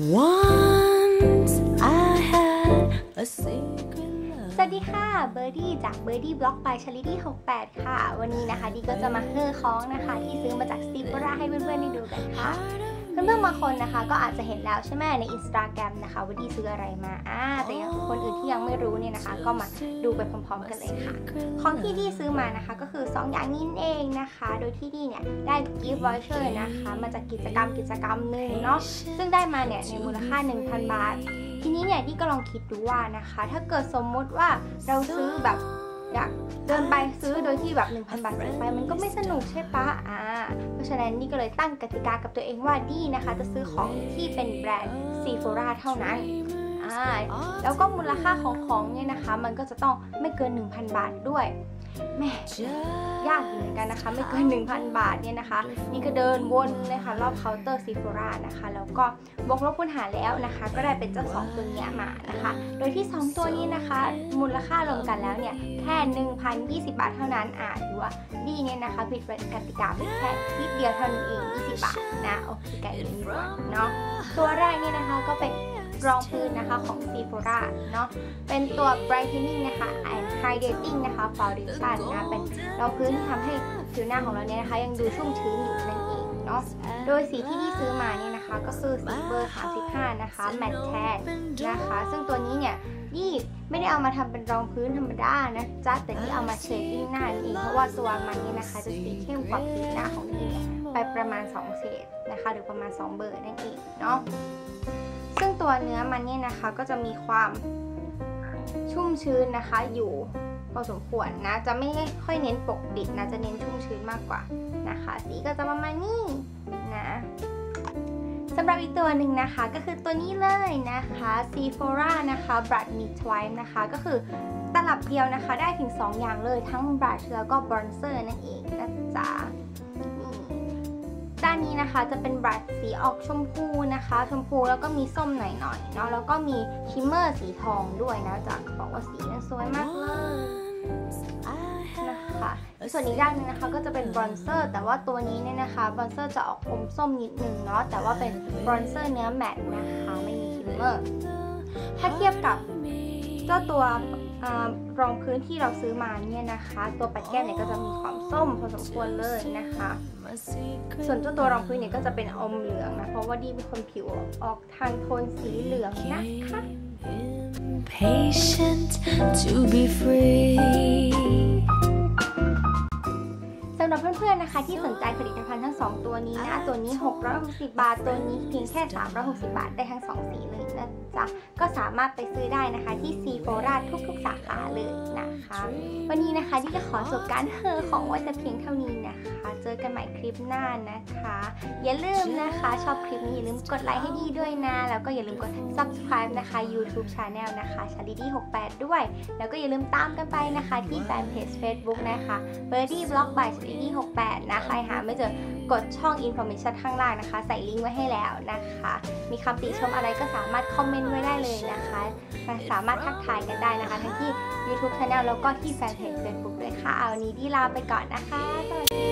Once I had a secret สวัสดีค่ะ เบอร์ดี้จากเบอร์ดี้บล็อกไปชลิตี้68 ค่ะ วันนี้นะคะดีก็จะมาเฮือคล้องนะคะ ที่ซื้อมาจากสตีปราให้เพื่อนๆได้ดูกันค่ะ เพื่อนๆบางคนนะคะ ก็อาจจะเห็นแล้วใช่ไหมในอินสตาแกรมนะคะว่าดีซื้ออะไรมาอ่าแต่ยังคนอื่นที่ยังไม่รู้เนี่ยนะคะ ก็มาดูไปพร้อมๆกันเลยค่ะ ของที่ดีซื้อมานะคะ ก็คือ 2 อย่างนี้เองนะคะ โดยที่ดีเนี่ยได้กิฟต์วอเชอร์นะคะ มาจากกิจกรรมกิจกรรมหนึ่งเนาะซึ่งได้มาเนี่ยในมูลค่า 1,000 บาท ทีนี้เนี่ยดีก็ลองคิดดูว่านะคะ ถ้าเกิดสมมุติว่าเราซื้อแบบ อยากเดินไปซื้อโดยที่แบบ 1,000 บาทเสียไปมันก็ไม่สนุกใช่ปะอ่าเพราะฉะนั้นนี่ก็เลยตั้งกติกากับตัวเองว่าดีนะคะ จะซื้อของที่เป็นแบรนด์ซีโฟราเท่านั้นอ่าแล้วก็มูลค่าของของเนี่ยนะคะ มันก็จะต้องไม่เกิน 1,000 บาทด้วยแม่ ยากอยู่เหมือนกันนะคะ ไม่เกิน 1,000 บาทเนี่ยนะคะ นี่ก็เดินวนเลยค่ะรอบเคาน์เตอร์ซีโฟรานะคะ แล้วก็บวกลบคูณหารแล้วนะคะ ก็ได้เป็นเจ้าสองตัวเนี้มานะคะ โดยที่ 2 ตัวนี้นะคะ มูลค่ารวมกันแล้วเนี่ยแค่ 1,020 บาทเท่านั้นอ่าถือว่าดีเนี่ยนะคะผิดกติกาแค่นิดเดียวเท่านั้นเอง 20 บาทนะโอเคกันดีกว่าเนาะตัวแรกเนี่ยนะคะก็เป็น รองพื้นนะคะของ Sephora เนาะเป็นตัว brightening นะคะ and hydrating นะคะ foundation นะเป็นรองพื้นที่ทำให้ผิวหน้าของเราเนี่ยนะคะ ยังดูชุ่มชื้นอยู่นั่นเองเนาะโดยสีที่ที่ซื้อมาเนี่ยนะคะ ก็คือสีเบอร์ 35 นะคะ matte tan นะคะ ซึ่งตัวนี้เนี่ยนี่ไม่ได้เอามาทำเป็นรองพื้นธรรมดานะจ๊ะแต่ที่เอามาเชดดิ้งหน้าเองเพราะว่าตัวมันเนี่ยนะคะจะสีเข้มกว่าผิวหน้าของนี่เนี่ยไปประมาณ 2 เฉดนะคะ หรือประมาณ 2 เบอร์นั่นเองเนาะ ตัวเนื้อมันเนี่ยนะคะก็จะมีความชุ่มชื้นนะคะ อยู่พอสมควรนะ จะไม่ค่อยเน้นปกปิดนะ จะเน้นชุ่มชื้นมากกว่านะคะ สีก็จะประมาณนี้นะสำหรับอีกตัวหนึ่งนะคะก็คือตัวนี้เลยนะคะ Sephora นะคะ Brush Mid Wipe นะคะ ก็คือตลับเดียวนะคะ ได้ถึง 2 อย่างเลยทั้ง brush แล้วก็ bronzer นั่นเองนะจ๊ะ ด้านนี้นะคะจะเป็นบรัชสีออกชมพูนะคะ ชมพูแล้วก็มีส้มหน่อยๆเนาะแล้วก็มีชิมเมอร์สีทองด้วยนะจะบอกว่าสีนั้นสวยมากเลยนะคะส่วนอีกด้านนึงนะคะก็จะเป็นบรอนเซอร์แต่ว่าตัวนี้เนี่ยนะคะบรอนเซอร์จะออกอมส้มนิดนึงเนาะแต่ว่าเป็นบรอนเซอร์เนื้อแมตต์นะคะไม่มีชิมเมอร์ถ้าเทียบกับเจ้าตัว รองพื้นที่เราซื้อมาเนี่ยนะคะ ตัวปัดแก้มเนี่ยก็จะมีความส้มพอสมควรเลยนะคะ ส่วนเจ้าตัวรองพื้นเนี่ยก็จะเป็นอมเหลืองนะเพราะว่าดีเป็นคนผิวออกทางโทนสีเหลืองนะคะ Impatient to be free สำหรับเพื่อนๆนะคะที่สนใจผลิตภัณฑ์ทั้ง 2 ตัวนี้นะตัวนี้ 660 บาท ตัวนี้เพียงแค่ 360 บาทได้ทั้ง 2 สีเลยนะจ๊ะก็สามารถไปซื้อได้นะคะที่ซีโฟราทุกๆ สาขาเลยนะคะ วันนี้นะคะที่จะขอจบการเฮอของไว้แต่เพียงเท่านี้นะคะ เจอกันใหม่คลิปหน้านะคะ อย่าลืมนะคะชอบคลิปนี้อย่าลืมกดไลค์ให้ดีด้วยนะ แล้วก็อย่าลืมกด subscribe นะคะ YouTube Channel นะคะชาลิดี้68 ด้วย แล้วก็อย่าลืมตามกันไปนะคะที่แฟนเพจ Facebook นะคะ Birdie Blog by ชาลิดี้68 นะใครหาไม่เจอกดช่อง Information ข้างล่างนะคะ ใส่ลิงก์ไว้ให้แล้วนะคะ มีคำติชมอะไรก็สามารถคอมเมนต์ไว้ได้เลยนะคะสามารถทักทายกันได้นะคะ ทั้งที่ YouTube Channel แล้วก็ที่แฟนเพจ Facebook ด้วยค่ะ เอานี้ดีลาไปก่อนนะคะสวัสดี